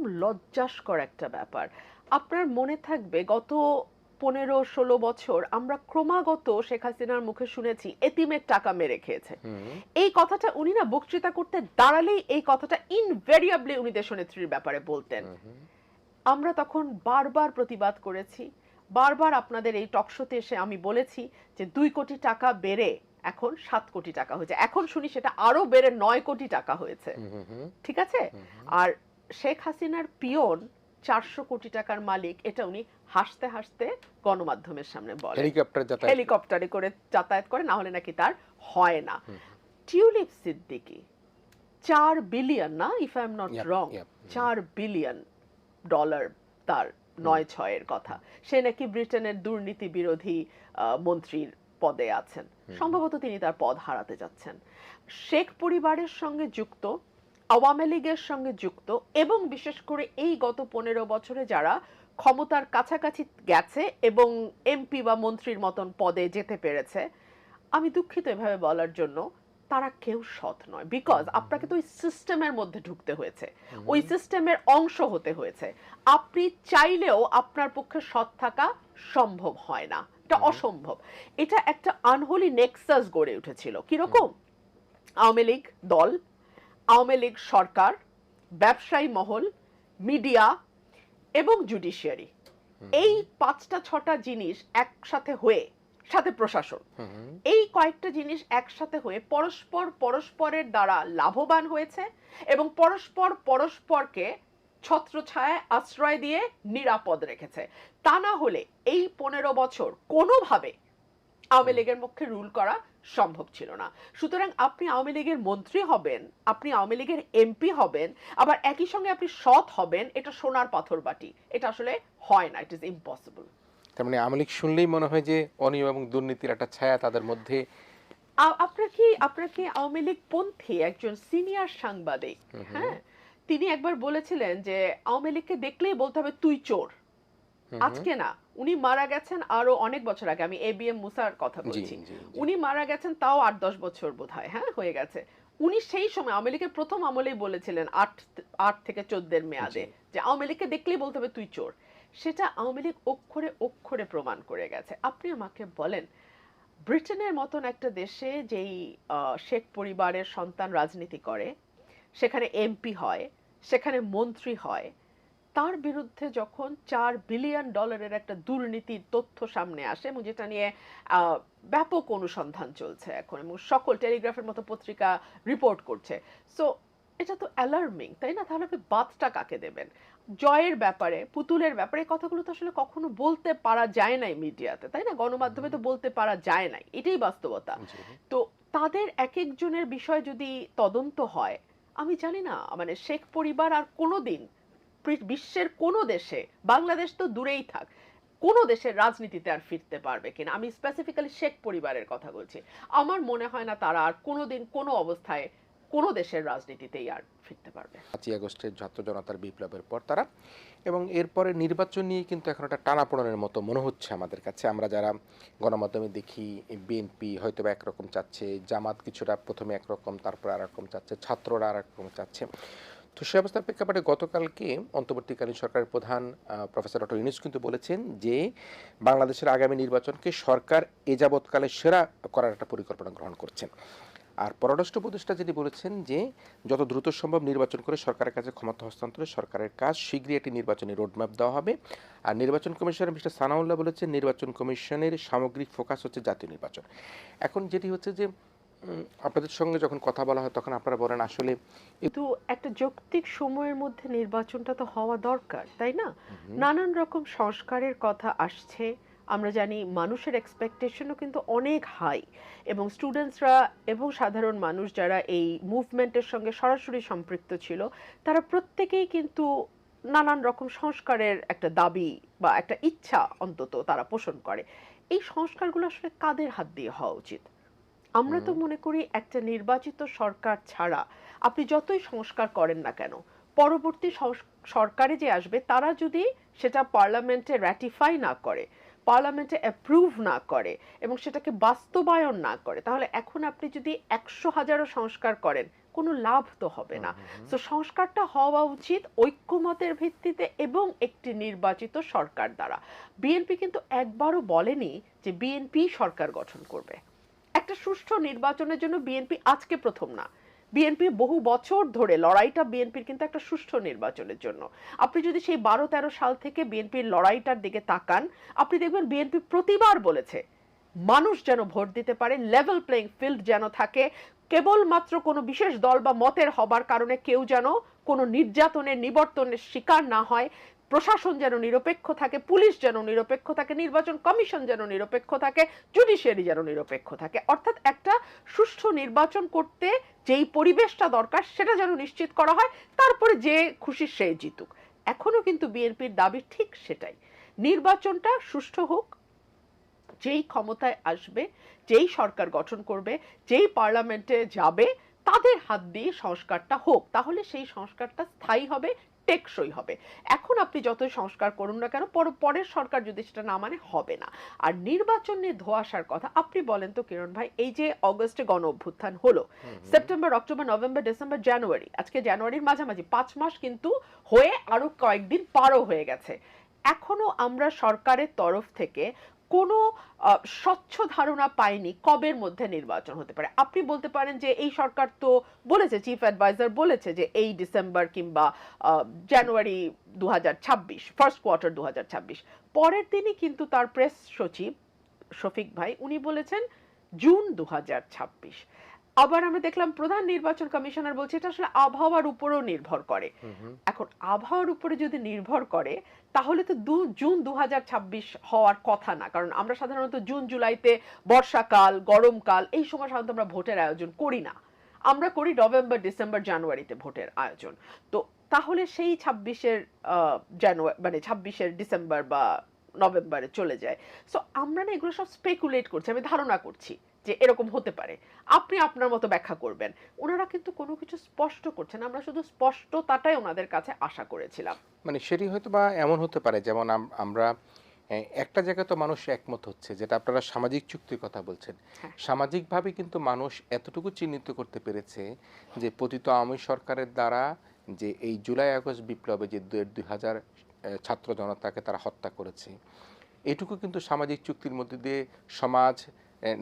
এরকম লজ্জাস্কর একটা ব্যাপার। আপনার মনে থাকবে গত পনেরো ষোলো বছর আমরা ক্রমাগত শেখ হাসিনার মুখে শুনেছি এতিমের টাকা মেরে খেয়েছে। এই কথাটা উনি না বক্তৃতা করতে দাঁড়ালেই এই কথাটা ইনভেরিয়াবলি উনি দেশনেত্রীর ব্যাপারে বলতেন। আমরা তখন বারবার প্রতিবাদ করেছি বারবার আপনাদের এই টকশোতে এসে আমি বলেছি যে দুই কোটি টাকা বেড়ে এখন সাত কোটি টাকা হয়েছে। এখন শুনি সেটা আরও বেড়ে নয় কোটি টাকা হয়েছে। ঠিক আছে। আর শেখ হাসিনার পিয়ন চারশো কোটি টাকার মালিক এটা উনি হাসতে হাসতে গণমাধ্যমের সামনে বলেন। হেলিকপ্টার যাতায়াত হেলিকপ্টারে করে যাতায়াত করে না হলে নাকি তার হয় না। টিউলিপ সিদ্দিকি চার বিলিয়ন না if I am not wrong চার বিলিয়ন ডলার তার নয় ছয়ের কথা। সে নাকি ব্রিটেনের দুর্নীতি বিরোধী মন্ত্রীর পদে আছেন। সম্ভবত তিনি তার পদ হারাতে যাচ্ছেন। শেখ পরিবারের সঙ্গে যুক্ত আওয়ামী লীগের সঙ্গে যুক্ত এবং বিশেষ করে এই গত পনেরো বছরে যারা ক্ষমতার কাছাকাছি গেছে এবং এমপি বা মন্ত্রীর মতন পদে যেতে পেরেছে আমি দুঃখিত এভাবে বলার জন্য তারা কেউ সৎ নয় বিকজ আপনাকে তো ওই সিস্টেমের মধ্যে ঢুকতে হয়েছে। ওই সিস্টেমের অংশ হতে হয়েছে। আপনি চাইলেও আপনার পক্ষে সৎ থাকা সম্ভব হয় না। এটা অসম্ভব। এটা একটা আনহোলি নেক্সাস গড়ে উঠেছিল। কীরকম? আওয়ামী লীগ দল আওয়ামী লীগ সরকার ব্যবসায়ী মহল মিডিয়া এবং জুডিশিয়ারি। এই পাঁচটা ছটা জিনিস একসাথে হয়ে সাথে প্রশাসন। এই কয়েকটা জিনিস একসাথে হয়ে পরস্পর পরস্পরের দ্বারা লাভবান হয়েছে এবং পরস্পর পরস্পরকে ছত্রছায়ায় আশ্রয় দিয়ে নিরাপদ রেখেছে। তা না হলে এই পনেরো বছর কোনোভাবে আওয়ামী লীগের পক্ষে রুল করা সম্ভব ছিল না। সুতরাং আপনি আওয়ামী লীগের মন্ত্রী হবেন আপনি আওয়ামী লীগের এমপি হবেন আবার একই সঙ্গে আপনি সৎ হবেন এটা সোনার পাথর বাটি। এটা আসলে হয় না ইট ইজ ইম্পসিবল তার মানে আওয়ামী লীগ শুনলেই মনে হয় যে অনিয়ম এবং দুর্নীতির একটা ছায়া তাদের মধ্যে আপনার কি আপনার কি আওয়ামী লীগ পন্থী একজন সিনিয়র সাংবাদিক? হ্যাঁ তিনি একবার বলেছিলেন যে আওয়ামী লীগকে দেখলেই বলতে হবে তুই চোর। আজকে না উনি মারা গেছেন আরও অনেক বছর আগে আমি এ বি এম মুসার কথা বলছি। উনি মারা গেছেন তাও আট দশ বছর বোধ হয় হ্যাঁ হয়ে গেছে। উনি সেই সময় আওয়ামী লীগের প্রথম আমলেই বলেছিলেন আট আট থেকে চোদ্দের মেয়াদে যে আওয়ামী লীগকে দেখলেই বলতে হবে তুই চোর। সেটা আওয়ামী লীগ অক্ষরে অক্ষরে প্রমাণ করে গেছে। আপনি আমাকে বলেন ব্রিটেনের মতন একটা দেশে যেই শেখ পরিবারের সন্তান রাজনীতি করে সেখানে এমপি হয় সেখানে মন্ত্রী হয় তার বিরুদ্ধে যখন চার বিলিয়ন ডলারের একটা দুর্নীতির তথ্য সামনে আসে এবং যেটা নিয়ে ব্যাপক অনুসন্ধান চলছে এখন এবং সকল টেলিগ্রাফের মতো পত্রিকা রিপোর্ট করছে। সো এটা তো অ্যালার্মিং তাই না? তাহলে আপনি বাদটা কাকে দেবেন? জয়ের ব্যাপারে পুতুলের ব্যাপারে কথাগুলো তো আসলে কখনো বলতে পারা যায় নাই মিডিয়াতে তাই না? গণমাধ্যমে তো বলতে পারা যায় নাই এটাই বাস্তবতা। তো তাদের এক একজনের বিষয় যদি তদন্ত হয় আমি জানি না মানে শেখ পরিবার আর কোনো দিন বিশ্বের কোনো দেশে, বাংলাদেশ তো দূরেই থাক, কোনো দেশের রাজনীতিতে আর ফিরতে পারবে কিনা? আমি স্পেসিফিক্যালি শেখ পরিবারের কথা বলছি। আমার মনে হয় না তারা আর কোনোদিন কোনো অবস্থায় কোনো দেশের রাজনীতিতেই আর ফিরতে পারবে। পাঁচই আগস্টের ছাত্র জনতার বিপ্লবের পর তারা, এবং এরপরে নির্বাচন নিয়ে কিন্তু এখন একটা টানাপোড়নের মতো মনে হচ্ছে আমাদের কাছে। আমরা যারা গণমাধ্যমে দেখি, বিএনপি হয়তো একরকম চাচ্ছে, জামাত কিছুটা প্রথমে একরকম, তারপর আর রকম চাচ্ছে, ছাত্ররা আর রকম চাচ্ছে। তো সে অবস্থার প্রেক্ষাপটে গতকালকে অন্তর্বর্তীকালীন সরকারের প্রধান প্রফেসর ডক্টর ইউনুস কিন্তু বলেছেন যে বাংলাদেশের আগামী নির্বাচনকে সরকার এ যাবৎকালে সেরা করার একটা পরিকল্পনা গ্রহণ করছেন। আর পররাষ্ট্র উপদেষ্টা যেটি বলেছেন যে যত দ্রুত সম্ভব নির্বাচন করে সরকারের কাছে ক্ষমতা হস্তান্তরে সরকারের কাজ, শীঘ্রই একটি নির্বাচনী রোডম্যাপ দেওয়া হবে। আর নির্বাচন কমিশনার মিস্টার সানাউল্লাহ বলেছেন, নির্বাচন কমিশনের সামগ্রিক ফোকাস হচ্ছে জাতীয় নির্বাচন। এখন যেটি হচ্ছে যে আপনাদের সঙ্গে যখন কথা বলা হয় তখন আপনারা বলেন আসলে কিন্তু একটা যৌক্তিক সময়ের মধ্যে নির্বাচনটা তো হওয়া দরকার তাই না? নানান রকম সংস্কারের কথা আসছে। আমরা জানি মানুষের এক্সপেকটেশনও কিন্তু অনেক হাই এবং স্টুডেন্টসরা এবং সাধারণ মানুষ যারা এই মুভমেন্টের সঙ্গে সরাসরি সম্পৃক্ত ছিল তারা প্রত্যেকেই কিন্তু নানান রকম সংস্কারের একটা দাবি বা একটা ইচ্ছা অন্তত তারা পোষণ করে। এই সংস্কারগুলো আসলে কাদের হাত দিয়ে হওয়া উচিত? আমরা তো মনে করি একটা নির্বাচিত সরকার ছাড়া আপনি যতই সংস্কার করেন না কেন পরবর্তী সরকারে যে আসবে তারা যদি সেটা পার্লামেন্টে র্যাটিফাই না করে পার্লামেন্টে অ্যাপ্রুভ না করে এবং সেটাকে বাস্তবায়ন না করে তাহলে এখন আপনি যদি একশো হাজারও সংস্কার করেন কোনো লাভ তো হবে না। তো সংস্কারটা হওয়া উচিত ঐক্যমতের ভিত্তিতে এবং একটি নির্বাচিত সরকার দ্বারা। বিএনপি কিন্তু একবারও বলেনি যে বিএনপি সরকার গঠন করবে। একটা সুষ্ঠু নির্বাচনের জন্য বিএনপি আজকে প্রথম না। বিএনপি বহু বছর ধরে লড়াইটা বিএনপির কিন্তু একটা সুষ্ঠু নির্বাচনের জন্য। আপনি যদি সেই বারো তেরো সাল থেকে বিএনপির লড়াইটার দিকে তাকান, আপনি দেখবেন বিএনপি প্রতিবার বলেছে, মানুষ যেন ভোট দিতে পারে লেভেল প্লেইং ফিল্ড যেন থাকে, কেবলমাত্র কোনো বিশেষ দল বা মতের হবার কারণে কেউ যেন কোনো নির্যাতনের, নিবর্তনের শিকার না হয়। প্রশাসন যেন নিরপেক্ষ থাকে, পুলিশ যেন নিরপেক্ষ থাকে, নির্বাচন কমিশন যেন নিরপেক্ষ থাকে, জুডিশিয়ারি যেন নিরপেক্ষ থাকে। অর্থাৎ একটা সুষ্ঠু নির্বাচন করতে যেই পরিবেশটা দরকার সেটা যেন নিশ্চিত করা হয়, তারপরে যে খুশি সে জিতুক। এখনও কিন্তু বিএনপির দাবি ঠিক সেটাই। নির্বাচনটা সুষ্ঠু হোক, যেই ক্ষমতায় আসবে, যেই সরকার গঠন করবে, যেই পার্লামেন্টে যাবে, তাদের হাত দিয়ে সংস্কারটা হোক, তাহলে সেই সংস্কারটা স্থায়ী হবে টেকসই হবে। এখন আপনি যতই সংস্কার করুন না কেন পর- পরের সরকার যদি সেটা না মানে হবে না। আর নির্বাচন নিয়ে ধোয়াশার কথা আপনি বলেন তো কিরণ ভাই এই যে অগস্টে গণ অভ্যুত্থান হলো September October November December January আজকে জানুয়ারির মাঝামাঝি পাঁচ মাস কিন্তু হয়ে আরও কয়েকদিন পারও হয়ে গেছে। এখনও আমরা সরকারের তরফ থেকে কোনো স্বচ্ছ ধারণা পায়নি কবের মধ্যে নির্বাচন হতে পারে। আপনি বলতে পারেন যে এই সরকার তো বলেছে চিফ অ্যাডভাইজার বলেছে যে এই ডিসেম্বর কিংবা জানুয়ারি দু হাজার ছাব্বিশ ফার্স্ট কোয়ার্টার দু হাজার ছাব্বিশ। পরের দিনই কিন্তু তার প্রেস সচিব শফিক ভাই, উনি বলেছেন জুন দু হাজার ছাব্বিশ। আবার আমরা দেখলাম প্রধান নির্বাচন কমিশনার বলছে এটা আসলে আবহাওয়ার উপরও নির্ভর করে। এখন আবহাওয়ার উপরে যদি নির্ভর করে তাহলে তো দু জুন দু হাজার ছাব্বিশ হওয়ার কথা না। কারণ আমরা সাধারণত জুন জুলাইতে বর্ষাকাল গরমকাল এই সময় সাধারণত আমরা ভোটের আয়োজন করি না। আমরা করি নভেম্বর ডিসেম্বর জানুয়ারিতে ভোটের আয়োজন। তো তাহলে সেই ছাব্বিশের জানুয়ারি মানে ছাব্বিশের ডিসেম্বর বা নভেম্বরে চলে যায়। সো আমরা না এগুলো সব স্পেকুলেট করছি আমি ধারণা করছি। যে এরকম হতে পারে। আপনি আপনার মতো ব্যাখ্যা করবেন। ওনারা কিন্তু কোনো কিছু স্পষ্ট করছেন। আমরা শুধু স্পষ্টতাটাই ওনাদের কাছে আশা করেছিলাম। মানে সেটি হয়তো বা এমন হতে পারে যেমন আমরা একটা জায়গায় তো মানুষ একমত হচ্ছে যেটা আপনারা সামাজিক চুক্তির কথা বলছেন। হ্যাঁ। সামাজিকভাবে কিন্তু মানুষ এতটুকু চিহ্নিত করতে পেরেছে যে পতিত আওয়ামী সরকারের দ্বারা যে এই জুলাই আগস্ট বিপ্লবে যে দুই দুই হাজার ছাত্র জনতাকে তারা হত্যা করেছে। এটুকু কিন্তু সামাজিক চুক্তির মধ্যে দিয়ে সমাজ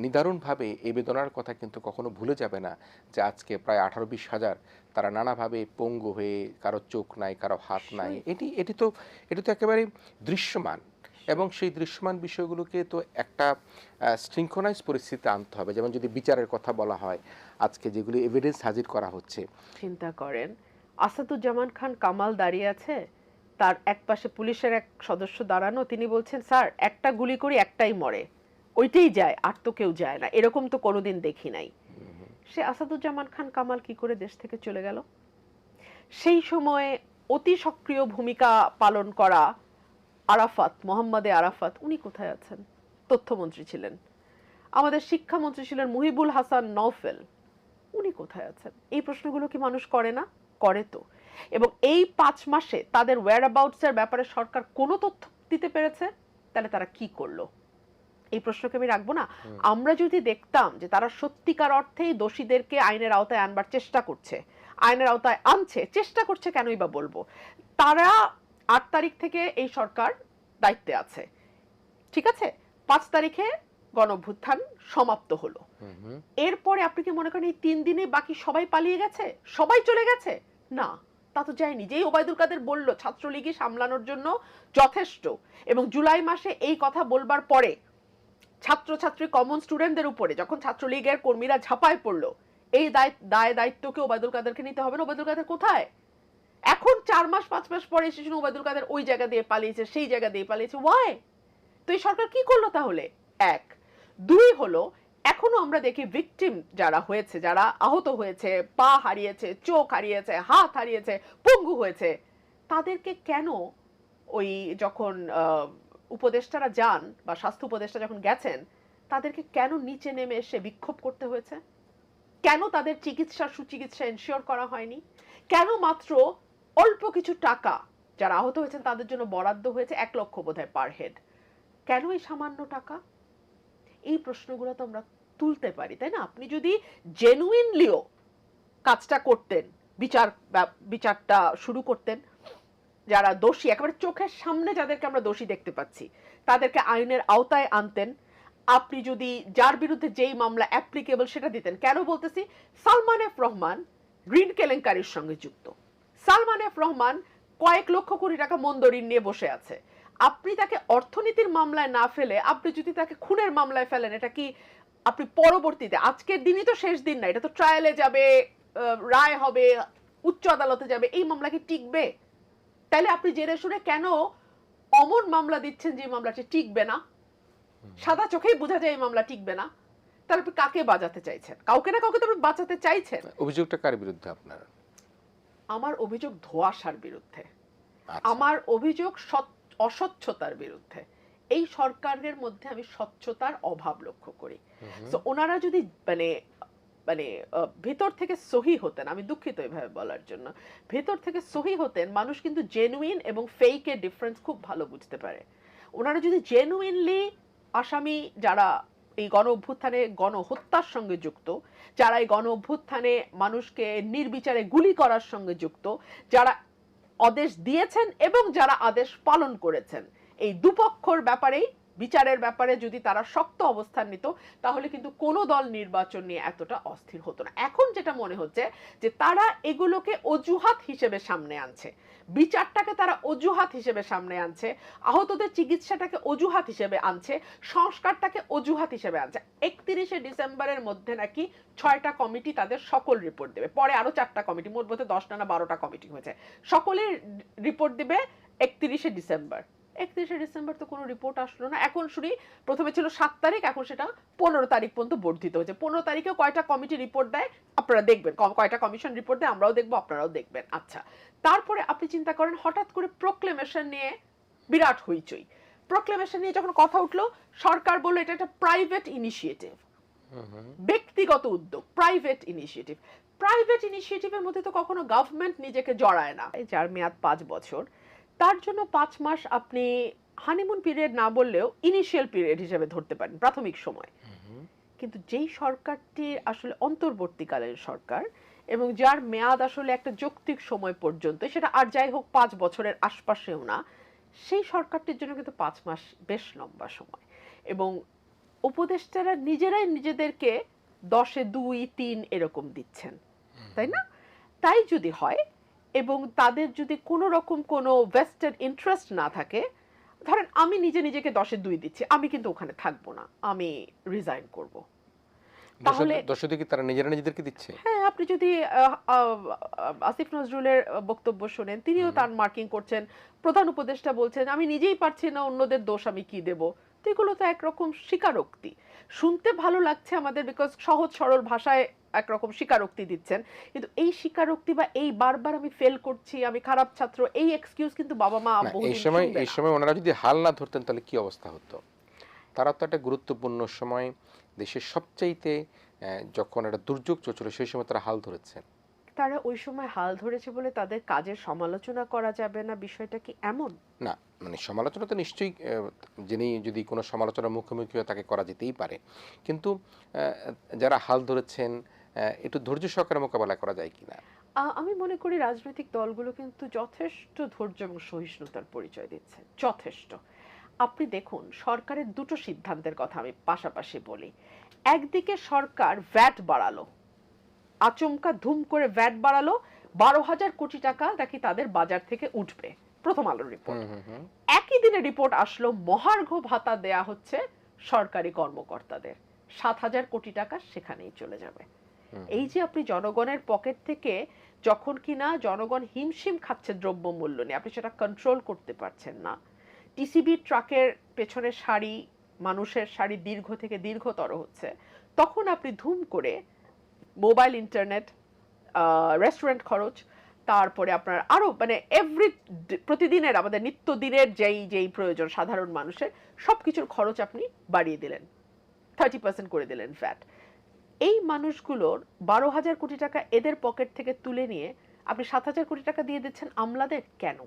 নিদারুণভাবে এই বেদনার কথা কিন্তু কখনো ভুলে যাবে না যে আজকে প্রায় আঠারো বিশ হাজার তারা নানাভাবে পঙ্গু হয়ে কারও চোখ নাই কারও হাত নাই। এটি এটি তো এটি তো একেবারে দৃশ্যমান এবং সেই দৃশ্যমান বিষয়গুলোকে তো একটা শৃঙ্খলাইজ পরিস্থিতিতে আনতে হবে। যেমন যদি বিচারের কথা বলা হয় আজকে যেগুলি এভিডেন্স হাজির করা হচ্ছে। চিন্তা করেন আসাদুজ্জামান খান কামাল দাঁড়িয়ে আছে তার এক পাশে পুলিশের এক সদস্য দাঁড়ানো তিনি বলছেন স্যার একটা গুলি করি একটাই মরে। ওইটাই যায়, আর তো কেউ যায় না। এরকম তো কোনোদিন দেখি নাই। সে আসাদুজ্জামান খান কামাল কি করে দেশ থেকে চলে গেল? সেই সময়ে অতি সক্রিয় ভূমিকা পালন করা আরাফাত, মোহাম্মদে আরাফাত, উনি কোথায় আছেন? তথ্যমন্ত্রী ছিলেন। আমাদের শিক্ষামন্ত্রী ছিলেন মুহিবুল হাসান নওফেল। উনি কোথায় আছেন? এই প্রশ্নগুলো কি মানুষ করে না? করে তো। এবং এই পাঁচ মাসে তাদের ওয়্যার এর ব্যাপারে সরকার কোনো তথ্য দিতে পেরেছে? তাহলে তারা কি করল? এই প্রশ্নকে আমি রাখব না। আমরা যদি দেখতাম যে তারা সত্যিকার অর্থেই দোষীদেরকে আইনের আওতায় আনবার চেষ্টা করছে আইনের আওতায় আনছে চেষ্টা করছে কেনই বা বলব? তারা আট তারিখ থেকে এই সরকার দায়িত্বে আছে। ঠিক আছে? পাঁচ তারিখে গণভ্যুত্থান সমাপ্ত হলো। এরপরে আপনি কি মনে করেন এই তিন দিনে বাকি সবাই পালিয়ে গেছে? সবাই চলে গেছে? না। তা তো যায়নি। যেই ওবায়দুল কাদের বলল ছাত্রলীগই সামলানোর জন্য যথেষ্ট এবং জুলাই মাসে এই কথা বলবার পরে ছাত্রছাত্রী কমন স্টুডেন্টদের উপরে যখন ছাত্রলীগের কর্মীরা ঝাঁপায় পড়ল, এই দায় দায় দায়িত্বকে ওবায়দুল কাদেরকে নিতে হবে না? ওবায়দুল কাদের কোথায়? এখন চার মাস, পাঁচ মাস পরে এসে শুনে ওবায়দুল কাদের ওই জায়গা দিয়ে পালিয়েছে, সেই জায়গা দিয়ে পালিয়েছে। ওয়াই তো এই সরকার কি করল তাহলে? এক, দুই হলো, এখনও আমরা দেখি ভিকটিম যারা হয়েছে, যারা আহত হয়েছে, পা হারিয়েছে, চোখ হারিয়েছে, হাত হারিয়েছে, পঙ্গু হয়েছে, তাদেরকে কেন ওই যখন উপদেষ্টারা যান বা স্বাস্থ্য উপদেষ্টা যখন গেছেন, তাদেরকে কেন নিচে নেমে এসে বিক্ষোভ করতে হয়েছে? কেন তাদের চিকিৎসা, সুচিকিৎসা এনশিওর করা হয়নি? কেন মাত্র অল্প কিছু টাকা যারা আহত হয়েছেন তাদের জন্য বরাদ্দ হয়েছে এক লক্ষ বোধহয় পার হেড কেন এই সামান্য টাকা? এই প্রশ্নগুলো তো আমরা তুলতে পারি, তাই না? আপনি যদি জেনুইনলিও কাজটা করতেন, বিচার বিচারটা শুরু করতেন যারা দোষী, একেবারে চোখের সামনে যাদেরকে আমরা দোষী দেখতে পাচ্ছি, তাদেরকে আইনের আওতায় আনতেন। আপনি যদি যার বিরুদ্ধে যেই মামলা অ্যাপ্লিকেবল সেটা দিতেন, কেন বলতেছি? সালমান এফ রহমান গ্রিন কেলেঙ্কারির সঙ্গে যুক্ত। সালমান এফ রহমান কয়েক লক্ষ কোটি টাকা মন্দ ঋণ নিয়ে বসে আছে। আপনি তাকে অর্থনীতির মামলায় না ফেলে, আপনি যদি তাকে খুনের মামলায় ফেলেন, এটা কি আপনি পরবর্তীতে, আজকের দিনই তো শেষ দিন না, এটা তো ট্রায়ালে যাবে রায় হবে, উচ্চ আদালতে যাবে, এই মামলা কি টিকবে? তাইলে আপনি জেনে শুনে কেন অমন মামলা দিচ্ছেন যে মামলাটি টিকবে না? সাদা চোখেই বোঝা যায় এই মামলা টিকবে না। তাহলে আপনি কাকে বাঁচাতে চাইছেন? কাউকে না কাউকে তো আপনি বাঁচাতে চাইছেন। অভিযোগটা কার বিরুদ্ধে আপনার? আমার অভিযোগ ধোয়াশার বিরুদ্ধে। আচ্ছা। আমার অভিযোগ অস্বচ্ছতার বিরুদ্ধে। এই সরকারের মধ্যে আমি স্বচ্ছতার অভাব লক্ষ্য করি। তো ওনারা যদি মানে মানে ভেতর থেকে সহি হতেন। আমি দুঃখিত এভাবে বলার জন্য। ভেতর থেকে সহি হতেন, মানুষ কিন্তু জেনুইন এবং ফেকের ডিফারেন্স খুব ভালো বুঝতে পারে। ওনারা যদি জেনুইনলি আসামি যারা এই গণ অভ্যুত্থানে গণহত্যার সঙ্গে যুক্ত, যারা এই গণ অভ্যুত্থানে মানুষকে নির্বিচারে গুলি করার সঙ্গে যুক্ত, যারা আদেশ দিয়েছেন এবং যারা আদেশ পালন করেছেন, এই দুপক্ষর ব্যাপারেই বিচারের ব্যাপারে যদি তারা শক্ত অবস্থান নিত, তাহলে কিন্তু কোনো দল নির্বাচন নিয়ে এতটা অস্থির হতো না। এখন যেটা মনে হচ্ছে যে তারা এগুলোকে অজুহাত হিসেবে সামনে আনছে। বিচারটাকে তারা অজুহাত হিসেবে সামনে আনছে, আহতদের চিকিৎসাটাকে অজুহাত হিসেবে আনছে, সংস্কারটাকে অজুহাত হিসেবে আনছে। একত্রিশে ডিসেম্বরের মধ্যে নাকি ছয়টা কমিটি তাদের সকল রিপোর্ট দেবে। পরে আরও চারটা কমিটি, মোট বোধহয় দশটা না বারোটা কমিটি হয়েছে। সকলের রিপোর্ট দিবে একত্রিশে ডিসেম্বর। একত্রিশে ডিসেম্বর তো কোনো রিপোর্ট আসলো না। এখন শুনি প্রথমে ছিল সাত তারিখ এখন সেটা পনেরো তারিখ পর্যন্ত বর্ধিত হয়েছে। পনেরো তারিখে কয়টা কমিটি রিপোর্ট দেয়? আপনারা দেখবেন। কয়টা কমিশন রিপোর্ট দেয়? আমরাও দেখব আপনারাও দেখবেন। আচ্ছা তারপরে আপনি চিন্তা করেন হঠাৎ করে প্রোক্লেমেশন নিয়ে বিরাট হইচই। প্রোক্লেমেশন নিয়ে যখন কথা উঠল সরকার বলল এটা একটা প্রাইভেট ইনিশিয়েটিভ ব্যক্তিগত উদ্যোগ প্রাইভেট ইনিশিয়েটিভ প্রাইভেট ইনিশিয়েটিভের মধ্যে তো কখনো গভর্নমেন্ট নিজেকে জড়ায় না। এই যার মেয়াদ পাঁচ বছর তার জন্য পাঁচ মাস আপনি হানিমুন পিরিয়ড না বললেও ইনিশিয়াল পিরিয়ড হিসেবে ধরতে পারেন প্রাথমিক সময়। কিন্তু যেই সরকারটি আসলে অন্তর্বর্তীকালীন সরকার এবং যার মেয়াদ আসলে একটা যৌক্তিক সময় পর্যন্ত সেটা আর যাই হোক পাঁচ বছরের আশপাশেও না সেই সরকারটির জন্য কিন্তু পাঁচ মাস বেশ লম্বা সময়। এবং উপদেষ্টারা নিজেরাই নিজেদেরকে দশে দুই তিন এরকম দিচ্ছেন। তাই না? তাই যদি হয় এবং তাদের যদি কোনো রকম কোনো ভেস্টেড ইন্টারেস্ট না থাকে ধরেন আমি নিজে নিজেকে দশে দুই দিচ্ছি আমি কিন্তু ওখানে থাকব না আমি রিজাইন করব। তাহলে- দর্শক কি তারা নিজেরা নিজেদেরকে দিচ্ছে? হ্যাঁ আপনি যদি আসিফ নজরুলের বক্তব্য শোনেন তিনিও তার মার্কিং করছেন প্রধান উপদেষ্টা বলছেন আমি নিজেই পারছি না অন্যদের দোষ আমি কি দেব? তো এগুলো তো একরকম স্বীকারোক্তি। শুনতে ভালো লাগছে আমাদের বিকজ সহজ সরল ভাষায় একরকম স্বীকারোক্তি দিচ্ছেন। কিন্তু এই স্বীকারোক্তি বা এই বারবার আমি ফেল করছি আমি খারাপ ছাত্র এই এক্সকিউজ কিন্তু বাবা মা এই সময় এই সময় ওনারা যদি হাল না ধরতেন তাহলে কি অবস্থা হতো? তারা তো একটা গুরুত্বপূর্ণ সময় দেশের সবচাইতে যখন একটা দুর্যোগ চলছিল সেই সময় তারা হাল ধরেছেন। তারা ওই সময় হাল ধরেছে বলে তাদের কাজের সমালোচনা করা যাবে না? বিষয়টা কি এমন? না মানে সমালোচনা তো নিশ্চয়ই যিনি যদি কোনো সমালোচনার মুখোমুখি হয় তাকে করা যেতেই পারে। কিন্তু যারা হাল ধরেছেন একটু ধৈর্য সহকারে মোকাবেলা করা যায় কিনা? আমি মনে করি রাজনৈতিক দলগুলো কিন্তু যথেষ্ট ধৈর্য এবং সহিষ্ণুতার পরিচয় দিচ্ছে। যথেষ্ট। আপনি দেখুন সরকারের দুটো সিদ্ধান্তের কথা আমি পাশাপাশি বলি। একদিকে সরকার ভ্যাট বাড়ালো। আচমকা ধুম করে ভ্যাট বাড়ালো বারো হাজার কোটি টাকা নাকি তাদের বাজার থেকে উঠবে। প্রথম আলোর রিপোর্ট। একই দিনে রিপোর্ট আসলো মহার্ঘ ভাতা দেয়া হচ্ছে সরকারি কর্মকর্তাদের। সাত হাজার কোটি টাকা সেখানেই চলে যাবে। এই যে আপনি জনগণের পকেট থেকে যখন কিনা জনগণ হিমশিম খাচ্ছে দ্রব্য মূল্য নিয়ে আপনি সেটা কন্ট্রোল করতে পারছেন না। টিসিবি ট্রাকের পেছনে শাড়ি মানুষের শাড়ি দীর্ঘ থেকে দীর্ঘতর হচ্ছে। তখন আপনি ধুম করে মোবাইল ইন্টারনেট রেস্টুরেন্ট খরচ, তারপরে আপনার আরও মানে এভরি প্রতিদিনের আমাদের নিত্যদিনের যেই যেই প্রয়োজন সাধারণ মানুষের, সবকিছুর খরচ আপনি বাড়িয়ে দিলেন। থার্টি পার্সেন্ট করে দিলেন ফ্যাট এই মানুষগুলোর বারো হাজার কোটি টাকা এদের পকেট থেকে তুলে নিয়ে আপনি সাত হাজার কোটি টাকা দিয়ে দিচ্ছেন আমলাদের কেন?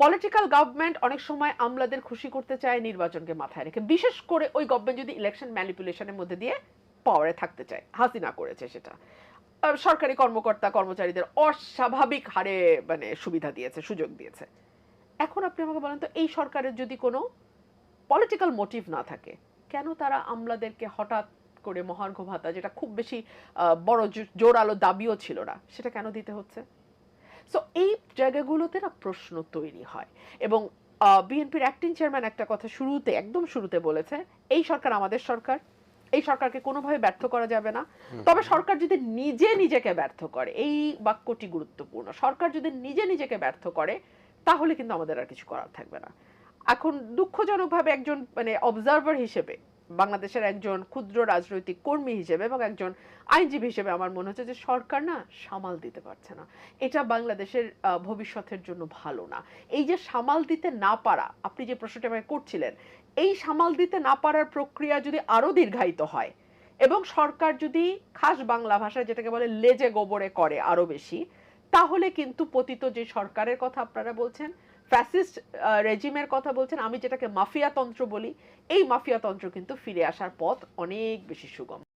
পলিটিক্যাল গভর্নমেন্ট অনেক সময় আমলাদের খুশি করতে চায় নির্বাচনকে মাথায় রেখে। বিশেষ করে ওই গভর্নমেন্ট যদি ইলেকশন ম্যানিপুলেশনের মধ্যে দিয়ে পাওয়ারে থাকতে চায়। হাসিনা করেছে সেটা। সরকারি কর্মকর্তা, কর্মচারীদের অস্বাভাবিক হারে মানে সুবিধা দিয়েছে, সুযোগ দিয়েছে। এখন আপনি আমাকে বলেন তো, এই সরকারের যদি কোনো পলিটিক্যাল মোটিভ না থাকে, কেন তারা আমলাদেরকে হঠাৎ করে মহার্ঘ ভাতা যেটা খুব বেশি বড় জোরালো দাবিও ছিল না, সেটা কেন দিতে হচ্ছে? সো এই জায়গাগুলোতে না প্রশ্ন তৈরি হয়। এবং বিএনপির অ্যাক্টিং চেয়ারম্যান একটা কথা শুরুতে, একদম শুরুতে বলেছে, এই সরকার আমাদের সরকার এই সরকারকে কোনোভাবে ব্যর্থ করা যাবে না। তবে সরকার যদি নিজে নিজেকে ব্যর্থ করে, এই বাক্যটি গুরুত্বপূর্ণ, সরকার যদি নিজে নিজেকে ব্যর্থ করে, তাহলে কিন্তু আমাদের আর কিছু করার থাকবে না। এখন দুঃখজনকভাবে একজন মানে অবজারভার হিসেবে, বাংলাদেশের একজন ক্ষুদ্র রাজনৈতিক কর্মী হিসেবে এবং একজন আইনজীবী হিসেবে আমার মনে হচ্ছে যে সরকার না সামাল দিতে পারছে না। এটা বাংলাদেশের ভবিষ্যতের জন্য ভালো না। এই যে সামাল দিতে না পারা, আপনি যে প্রশ্নটা করছিলেন এই সামাল দিতে না পারার প্রক্রিয়া যদি আরও দীর্ঘায়িত হয়, এবং সরকার যদি খাস বাংলা ভাষায় যেটাকে বলে লেজে গোবরে করে আরও বেশি, তাহলে কিন্তু পতিত যে সরকারের কথা আপনারা বলছেন ফ্যাসিস্ট রেজিমের কথা বলছেন, আমি যেটাকে মাফিয়াতন্ত্র বলি, এই মাফিয়াতন্ত্র কিন্তু ফিরে আসার পথ অনেক বেশি সুগম।